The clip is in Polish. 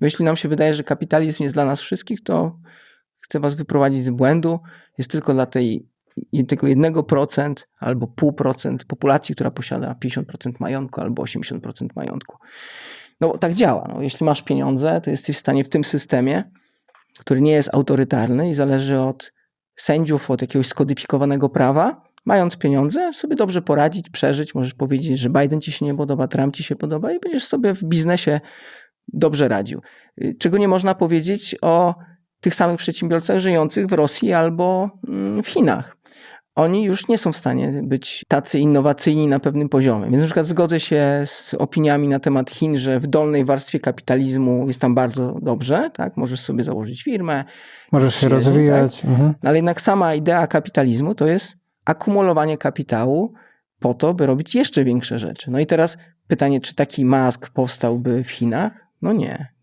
Jeśli nam się wydaje, że kapitalizm jest dla nas wszystkich, to chcę was wyprowadzić z błędu. Jest tylko dla tej, tego 1% albo 0,5% populacji, która posiada 50% majątku albo 80% majątku. No tak działa. No, jeśli masz pieniądze, to jesteś w stanie w tym systemie, który nie jest autorytarny i zależy od sędziów, od jakiegoś skodyfikowanego prawa, mając pieniądze, sobie dobrze poradzić, przeżyć. Możesz powiedzieć, że Biden ci się nie podoba, Trump ci się podoba i będziesz sobie w biznesie dobrze radził. Y, Czego nie można powiedzieć o tych samych przedsiębiorcach żyjących w Rosji albo mm, w Chinach. Oni już nie są w stanie być tacy innowacyjni na pewnym poziomie. Więc na przykład zgodzę się z opiniami na temat Chin, że w dolnej warstwie kapitalizmu jest tam bardzo dobrze, tak? Możesz sobie założyć firmę. Możesz się przyjaźń, rozwijać. Mhm. tak? Ale jednak sama idea kapitalizmu to jest akumulowanie kapitału po to, by robić jeszcze większe rzeczy. No i teraz pytanie, czy taki Musk powstałby w Chinach? No nie.